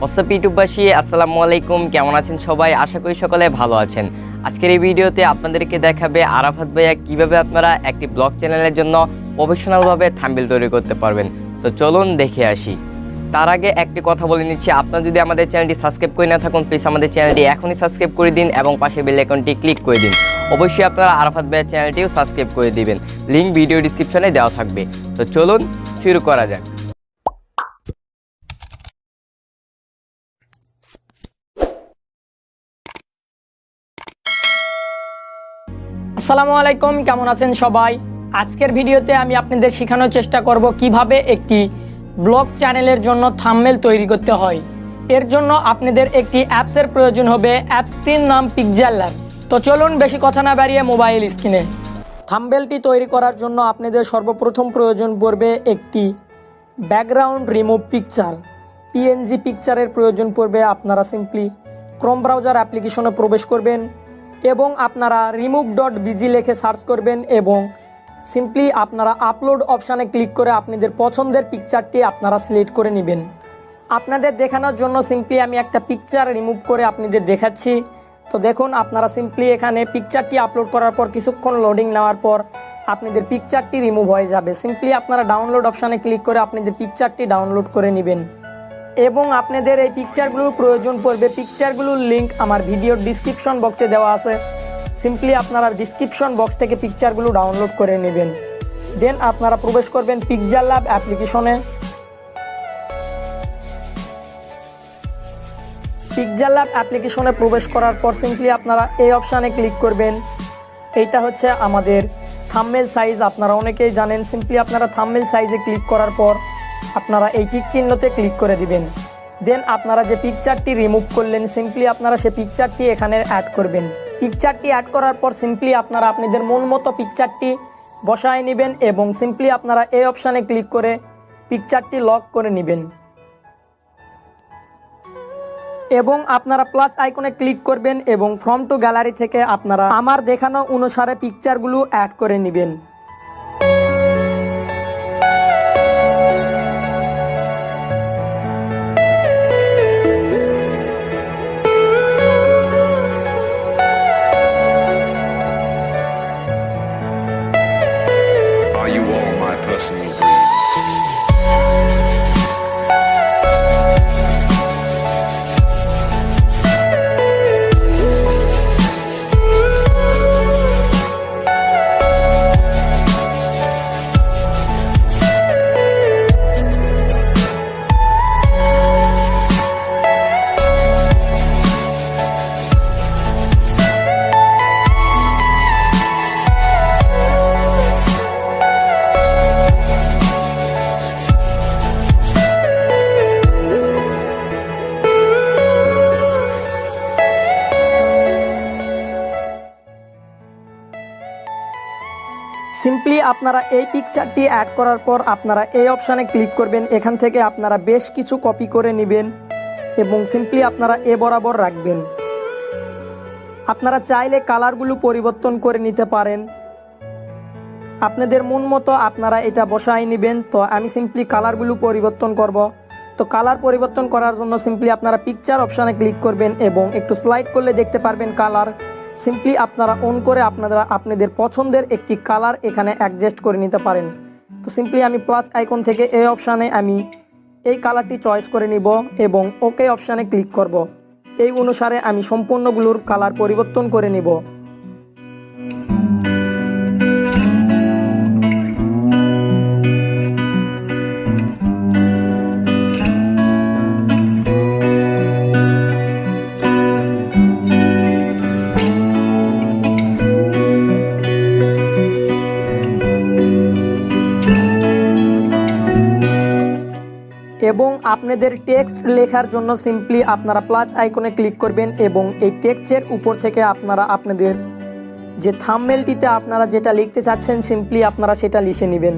WhatsApp ইউটিউববাসী আসসালামু আলাইকুম, কেমন আছেন সবাই? আশা করি সকলে ভালো আছেন। আজকের এই ভিডিওতে আপনাদেরকে দেখাবে আরাফাত ভাইয়া কীভাবে আপনারা একটি ব্লগ চ্যানেলের জন্য প্রফেশনালভাবে থাম্বিল তৈরি করতে পারবেন। তো চলুন দেখে আসি। তার আগে একটি কথা বলে নিচ্ছি, আপনারা যদি আমাদের চ্যানেলটি সাবস্ক্রাইব করে না থাকুন, প্লিজ আমাদের চ্যানেলটি এখনই সাবস্ক্রাইব করে দিন এবং পাশে বেল আইকনটি ক্লিক করে দিন। অবশ্যই আপনারা আরাফাত ভাইয়ের চ্যানেলটিও সাবস্ক্রাইব করে দিবেন। লিঙ্ক ভিডিও ডিসক্রিপশনে দেওয়া থাকবে। তো চলুন শুরু করা যাক। আসসালামু আলাইকুম, কেমন আছেন সবাই? আজকের ভিডিওতে আমি আপনাদের শেখানোর চেষ্টা করব কীভাবে একটি ব্লগ চ্যানেলের জন্য থাম্বনেল তৈরি করতে হয়। এর জন্য আপনাদের একটি অ্যাপসের প্রয়োজন হবে অ্যাপসটির নাম পিকজার ল্যাব। তো চলুন বেশি কথা না বাড়িয়ে মোবাইল স্ক্রিনে। থাম্বেলটি তৈরি করার জন্য আপনাদের সর্বপ্রথম প্রয়োজন পড়বে একটি ব্যাকগ্রাউন্ড রিমুভ পিকচার। পিএনজি পিকচারের প্রয়োজন পড়বে আপনারা সিম্পলি ক্রোম ব্রাউজার অ্যাপ্লিকেশনে প্রবেশ করবেন। এবং আপনারা রিমুভ ডট বিজি লেখে সার্চ করবেন এবং সিম্পলি আপনারা আপলোড অপশানে ক্লিক করে আপনাদের পছন্দের পিকচারটি আপনারা সিলেক্ট করে নেবেন। আপনাদের দেখানোর জন্য সিম্পলি আমি একটা পিকচার রিমুভ করে আপনাদের দেখাচ্ছি। তো দেখুন, আপনারা সিম্পলি এখানে পিকচারটি আপলোড করার পর কিছুক্ষণ লোডিং নেওয়ার পর আপনাদের পিকচারটি রিমুভ হয়ে যাবে। সিম্পলি আপনারা ডাউনলোড অপশানে ক্লিক করে আপনাদের পিকচারটি ডাউনলোড করে নেবেন। এবং আপনাদের এই পিকচারগুলোর প্রয়োজন পড়বে। পিকচারগুলোর লিঙ্ক আমার ভিডিওর ডিসক্রিপশন বক্সে দেওয়া আছে। সিম্পলি আপনারা ডিসক্রিপশন বক্স থেকে পিকচারগুলো ডাউনলোড করে নেবেন। দেন আপনারা প্রবেশ করবেন পিকচার ল্যাব অ্যাপ্লিকেশনে পিকচার ল্যাব অ্যাপ্লিকেশনে প্রবেশ করার পর সিম্পলি আপনারা এই অপশানে ক্লিক করবেন। এইটা হচ্ছে আমাদের থাম্বেল সাইজ আপনারা অনেকেই জানেন সিম্পলি আপনারা থাম্বেল সাইজে ক্লিক করার পর আপনারা এই টিক চিহ্নতে ক্লিক করে দিবেন। দেন আপনারা যে পিকচারটি রিমুভ করলেন সিম্পলি আপনারা সেই পিকচারটি এখানে অ্যাড করবেন। পিকচারটি অ্যাড করার পর সিম্পলি আপনারা আপনাদের মন মতো পিকচারটি বসায় নেবেন এবং সিম্পলি আপনারা এই অপশানে ক্লিক করে পিকচারটি লক করে নেবেন। এবং আপনারা প্লাস আইকনে ক্লিক করবেন এবং ফ্রম টু গ্যালারি থেকে আপনারা আমার দেখানো অনুসারে পিকচারগুলো অ্যাড করে নেবেন। সিম্পলি আপনারা এই পিকচারটি অ্যাড করার পর আপনারা এই অপশানে ক্লিক করবেন। এখান থেকে আপনারা বেশ কিছু কপি করে নেবেন এবং সিম্পলি আপনারা এ বরাবর রাখবেন। আপনারা চাইলে কালারগুলো পরিবর্তন করে নিতে পারেন। আপনাদের মন মতো আপনারা এটা বসাই নেবেন। তো আমি সিম্পলি কালারগুলো পরিবর্তন করব। তো কালার পরিবর্তন করার জন্য সিম্পলি আপনারা পিকচার অপশানে ক্লিক করবেন এবং একটু স্লাইড করলে দেখতে পারবেন কালার সিম্পলি আপনারা অন করে আপনারা আপনাদের পছন্দের একটি কালার এখানে অ্যাডজাস্ট করে নিতে পারেন। তো সিম্পলি আমি প্লাস আইকন থেকে এই অপশানে আমি এই কালারটি চয়েস করে নিব এবং ওকে অপশানে ক্লিক করব। এই অনুসারে আমি সম্পূর্ণগুলোর কালার পরিবর্তন করে নিব। এবং আপনাদের টেক্সট লেখার জন্য সিম্পলি আপনারা প্লাস আইকনে ক্লিক করবেন এবং এই টেক্সটের উপর থেকে আপনারা আপনাদের যে থাম্বনেলটিতে আপনারা যেটা লিখতে চাচ্ছেন সিম্পলি আপনারা সেটা লিখে নেবেন।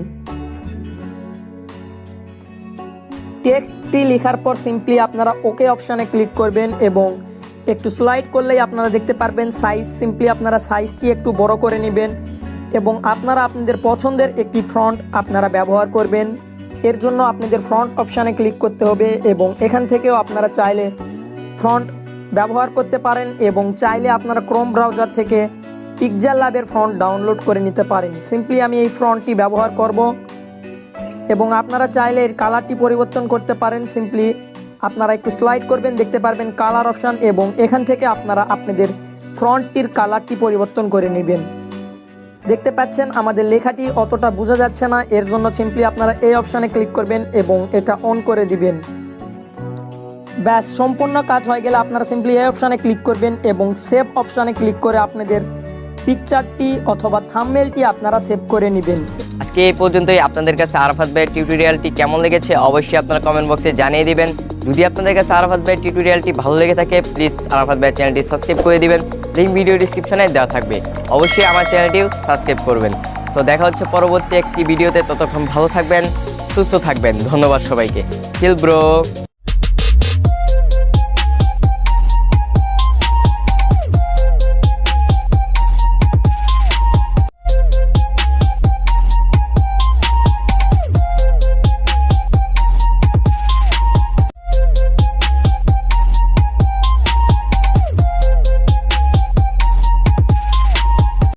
টেক্সটটি লেখার পর সিম্পলি আপনারা ওকে অপশানে ক্লিক করবেন এবং একটু স্লাইড করলেই আপনারা দেখতে পারবেন সাইজ সিম্পলি আপনারা সাইজটি একটু বড় করে নেবেন এবং আপনারা আপনাদের পছন্দের একটি ফ্রন্ট আপনারা ব্যবহার করবেন। এর জন্য আপনাদের ফ্রন্ট অপশানে ক্লিক করতে হবে এবং এখান থেকেও আপনারা চাইলে ফ্রন্ট ব্যবহার করতে পারেন এবং চাইলে আপনারা ক্রোম ব্রাউজার থেকে পিকজার ল্যাবের ফ্রন্ট ডাউনলোড করে নিতে পারেন। সিম্পলি আমি এই ফ্রন্টটি ব্যবহার করব এবং আপনারা চাইলে এর কালারটি পরিবর্তন করতে পারেন। সিম্পলি আপনারা একটু স্লাইড করবেন, দেখতে পারবেন কালার অপশান এবং এখান থেকে আপনারা আপনাদের ফ্রন্টটির কালারটি পরিবর্তন করে নেবেন। দেখতে পাচ্ছেন, আমাদের লেখাটি অতটা বোঝা যাচ্ছে না। এর জন্য সিম্পলি আপনারা এই অপশানে ক্লিক করবেন এবং এটা অন করে দিবেন। ব্যাস, সম্পূর্ণ কাজ হয়ে গেলে আপনারা সিম্পলি এই অপশানে ক্লিক করবেন এবং সেভ অপশানে ক্লিক করে আপনাদের পিকচারটি অথবা থামমেলটি আপনারা সেভ করে নেবেন। আজকে এই পর্যন্তই। আপনাদের কাছে আরাফাত ভাইয়ের টিউটোরিয়ালটি কেমন লেগেছে অবশ্যই আপনারা কমেন্ট বক্সে জানিয়ে দিবেন। যদি আপনাদের কাছে আরাফাত ভাই টিউটোরিয়ালটি ভালো লেগে থাকে প্লিজ আরাফাত ভাই চ্যানেলটি সাবস্ক্রাইব করে দিবেন। লিঙ্ক ভিডিও ডিসক্রিপশনে দেওয়া থাকবে। অবশ্যই আমার চ্যানেলটিও সাবস্ক্রাইব করবেন। তো দেখা হচ্ছে পরবর্তী একটি ভিডিওতে ততক্ষণ ভালো থাকবেন, সুস্থ থাকবেন। ধন্যবাদ সবাইকে। কিল ব্রো